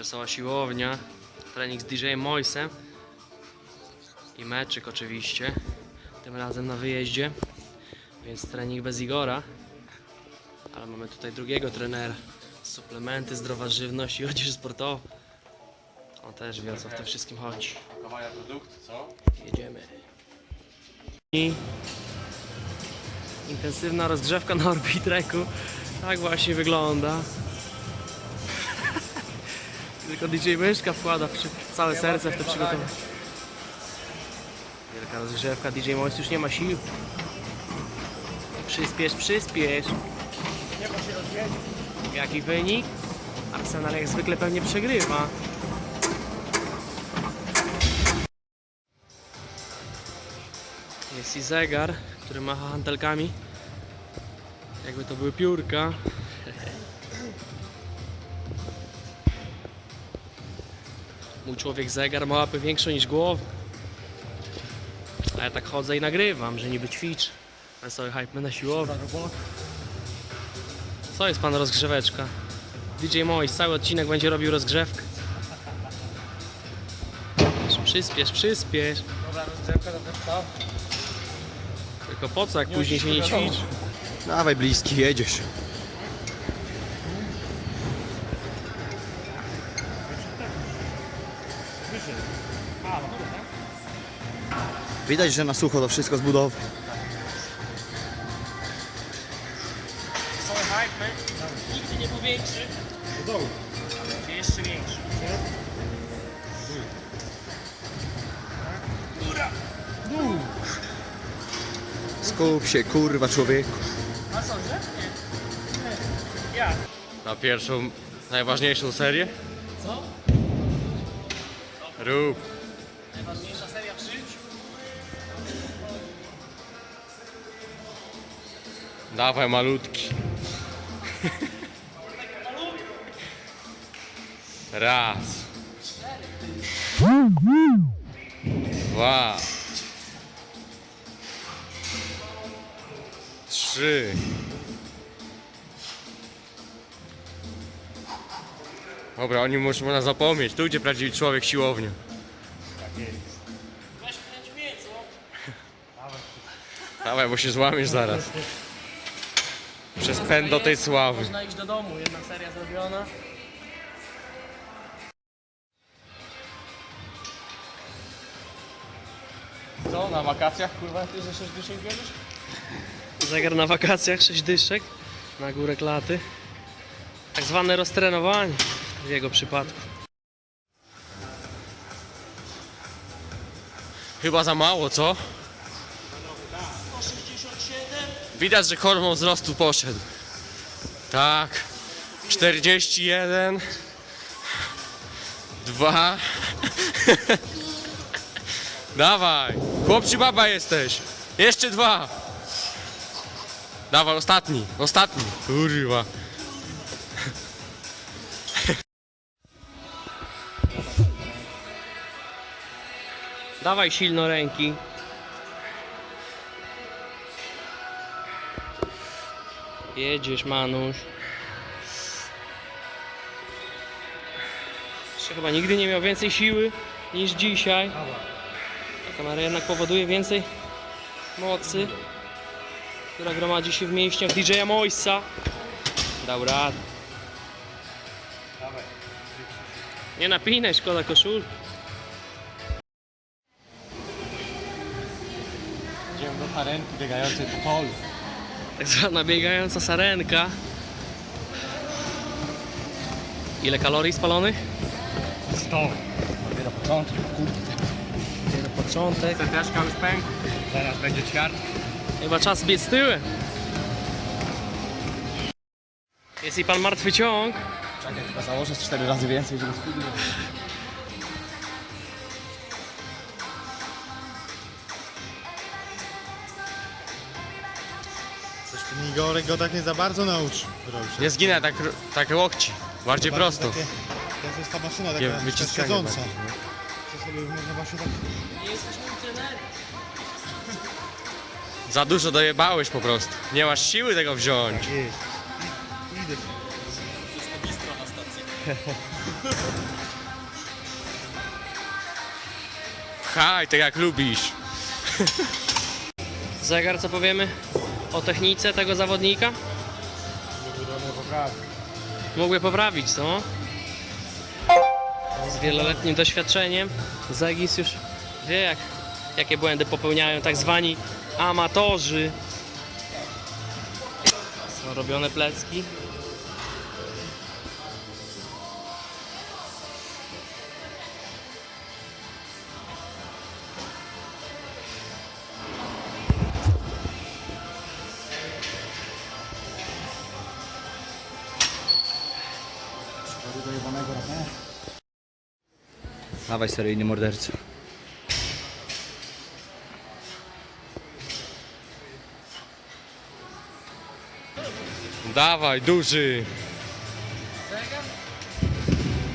Wesoła siłownia. Trening z DJ Moisem. I meczyk oczywiście. Tym razem na wyjeździe. Więc trening bez Igora. Ale mamy tutaj drugiego trenera. Suplementy, zdrowa żywność i odzież sportowa. On też wie o co w tym wszystkim chodzi. Kawaja produkt, co? Jedziemy. I intensywna rozgrzewka na Orbitreku. Tak właśnie wygląda. Tylko DJ Myszka wkłada całe serce w to przygotowanie. Wielka rozgrzewka, DJ Moist już nie ma sił. Przyspiesz, przyspiesz. Jaki wynik? Arsenal jak zwykle pewnie przegrywa. Jest i zegar, który macha hantelkami. Jakby to były piórka. Mój człowiek zegar ma łapy większą niż głowę. A ja tak chodzę i nagrywam, że niby ćwicz. Wesoły hype na siłowni. Co jest pan rozgrzeweczka? DJ Mois cały odcinek będzie robił rozgrzewkę. Przyspiesz, przyspiesz. Dobra, rozgrzewka, co? Tylko po co, jak później się nie ćwiczy? Dawaj bliski, jedziesz. Widać, że na sucho to wszystko zbudował. Cały hype, nigdy nie był większy. Do dołu. Jeszcze większy. Skup się, kurwa człowieku. A co, że? Nie. Jak? Na pierwszą, najważniejszą serię? Co? Rób. Najważniejsza seria w życiu. Dawaj malutki. Raz. Dwa. Trzy. Dobra, o nim można zapomnieć. Tu gdzie prawdziwy człowiek siłownia. Weź kręć mnie, co? Dawaj, bo się złamiesz zaraz. Przez pęd do tej sławy. Można iść do domu, jedna seria zrobiona. Co, na wakacjach kurwa ty ze 6 dyszek bierzesz? Zegar na wakacjach, 6 dyszek. Na górę klaty. Tak zwane roztrenowanie w jego przypadku. Chyba za mało, co? Widać, że hormon wzrostu poszedł. Tak. 41. 2. Dawaj. Chłopczy baba jesteś. Jeszcze dwa. Dawaj, ostatni. Ostatni. Kurwa. Dawaj silno ręki. Jedziesz, Manusz. Jeszcze chyba nigdy nie miał więcej siły niż dzisiaj. Ta kamera jednak powoduje więcej mocy, która gromadzi się w mięśniach DJ-a Moisa. Dał radę. Nie napinaj, szkoda koszul. Harenki biegającej po polu. Tak zwana biegająca sarenka. Ile kalorii spalonych? 100. Dopiero początek, kurde. Na początek. Seteczka już pękła. Zaraz będzie ćwiart. Chyba czas biec tyłem. Jest i pan martwy ciąg. Czekaj, tylko założę z 4 razy więcej, żeby schudł. Igorek go tak nie za bardzo nauczył robić. Nie zginę tak, tak łokci. Bardziej prosto. Takie, to jest ta maszyna taka wyciskanie siedząca. bardziej, Co sobie można właśnie tak... Za dużo dojebałeś po prostu. Nie masz siły tego wziąć. Jest. I- Idę. Haj, tak jak lubisz. Zegar, co powiemy o technice tego zawodnika? Mógłby poprawić, co? Z wieloletnim doświadczeniem Zegis już wie, jak, jakie błędy popełniają tak zwani amatorzy. Są robione plecki. Dawaj seryjny morderca. Dawaj, duży.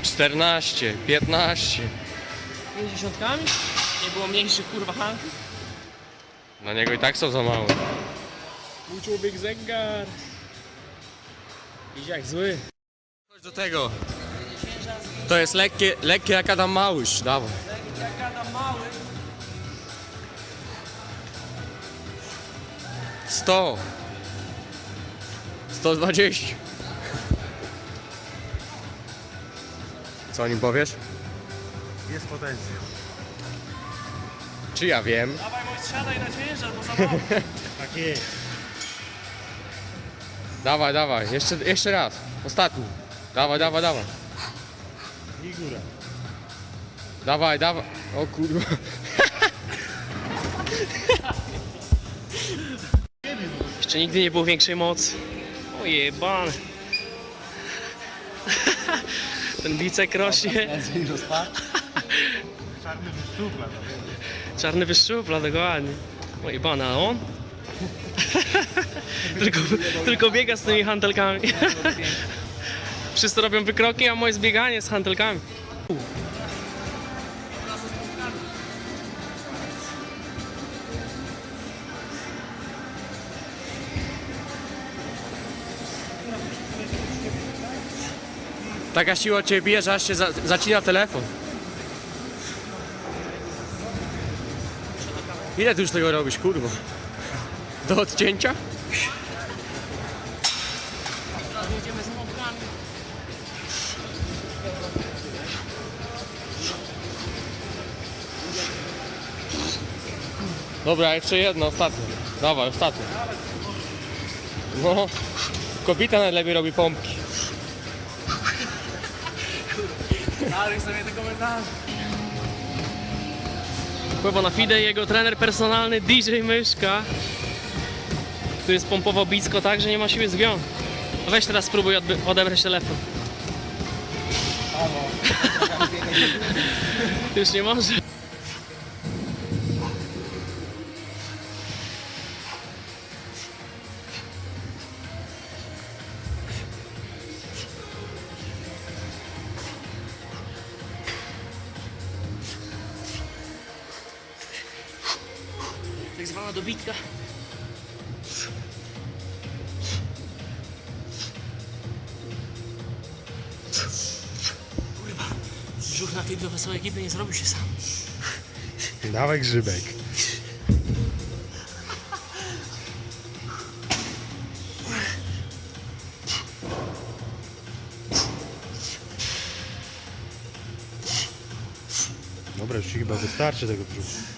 14, 15. 50 Nie było mniejszych kurwa hanków? Na niego i tak są za małe. Mój człowiek zegar. Idzie jak zły. Do tego. To jest lekkie, lekkie jak Adam Małysz. Dawaj. Jak Adam mały. 100. 120. Co o nim powiesz? Jest potencjał. Czy ja wiem? Dawaj mój siadaj na ciężar, bo za mało. Tak jest. Dawaj, dawaj. Jeszcze, jeszcze raz. Ostatni. Dawaj, dawaj, dawaj. I góra. Dawaj, dawaj. O kurwa. Jeszcze nigdy nie było większej mocy. O jebane. Ten bicek rośnie. Czarny wyszczupla. Czarny wyszczupla, dokładnie. O jebane, a on? tylko, tylko biega z tymi hantelkami. Wszyscy robią wykroki, a moje zbieganie z hantelkami. Taka siła cię bije, że aż się za, zacina telefon. Ile ty już tego robisz, kurwa? Do odcięcia? Dobra, jeszcze jedno, ostatnie. Dawaj, ostatnie. No, kobieta najlepiej robi pompki. Pływa na fide jego trener personalny DJ Myszka. który spompował bicko tak, że nie ma siły zgiąć. No Weź teraz spróbuj odebrać telefon. Już nie może. Zwana dobitka. Kurwa, brzuch na tej do wesołej ekipy nie zrobił się sam. Dawaj grzybek. Dobra, już ci chyba wystarczy tego brzucha.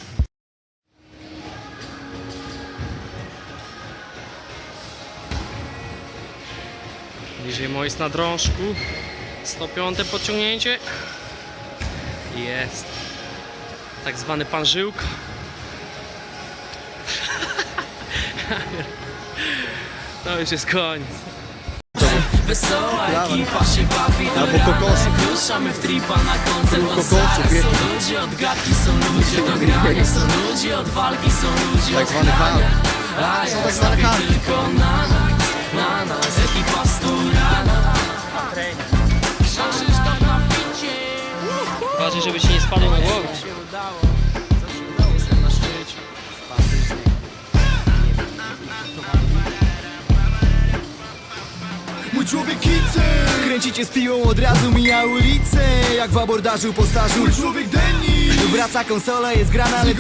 Bliżej Mois na drążku. 105 podciągnięcie. Jest. Tak zwany pan żyłka. To już jest koniec. Wesoła ekipa się bawi do Albo rana kokosy. Ruszamy w tripa na koncert zaraz je- Są ludzie od gadki, są ludzie do grania Są ludzie od walki, są ludzie Tak od zwany grania. A ja tak tylko na nas, na nas Ekipa Uważaj, żeby ci nie spadło na głowę. się udało? Co się udało, jestem na szczycie. Mój człowiek kice. Kręcicie z piłą od razu mija ulicę Jak w abordażu po stażu. Mój człowiek Denis Wraca konsola, jest grana, ale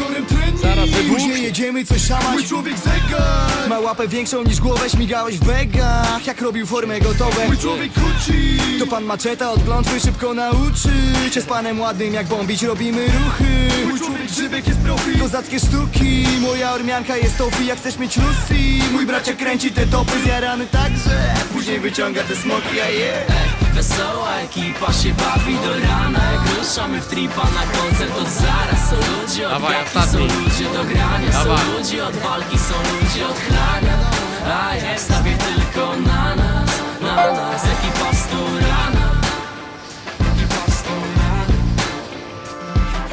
Zaraz. Później jedziemy coś szamać Mój człowiek zegar. Ma łapę większą niż głowę, śmigałeś w wegach Jak robił formę gotowe. Mój człowiek kuci To pan maczeta od klątwy szybko nauczy. Cię z panem ładnym jak bombić robimy ruchy. Mój człowiek grzybek jest profi. Kozackie sztuki Moja ormianka jest tofi jak chcesz mieć Lucy Mój bracia kręci te topy. Zjarany także Później wyciąga te smoki, a je. Wesoła ekipa się bawi do rana. Jak ruszamy w tripa na koncert zaraz Są ludzie od Dawaj, gadki, są ostatni. ludzie do grania Dawaj. Są ludzie od walki, są ludzie od chlania. A ja stawię tylko na nas, na nas. Ekipa sturana Ekipa sturana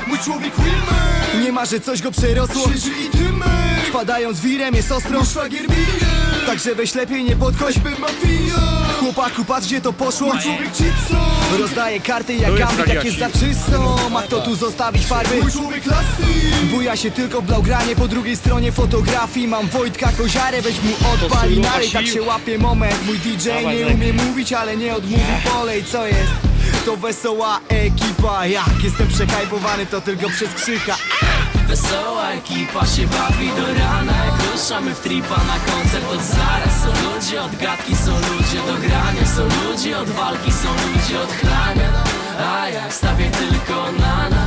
Mój człowiek Wilmer Nie ma, że coś go przerosło. Świeży i dymy. Wpadając wirem jest ostro. Mój szwagier bije Także weź lepiej nie podchodź bym mafia Chłopaku patrz gdzie to poszło. Człowiek Chipso Rozdaje karty jak jest gambit jak jest za czysto Ma kto tu zostawić farby? Mój człowiek lasy. Buja się tylko w blaugranie Po drugiej stronie fotografii. Mam Wojtka Koziarę Weź mu odpali nalej Tak się łapie moment. Mój DJ nie umie mówić Ale nie odmówi. Polej Co jest? To wesoła ekipa. Jak jestem przehajpowany to tylko przez krzyka Wesoła ekipa się bawi do rana. Jak ruszamy w tripa na koncert od zaraz Są ludzie od gadki, są ludzie do grania Są ludzie od walki, są ludzie od chlania. A ja stawię tylko na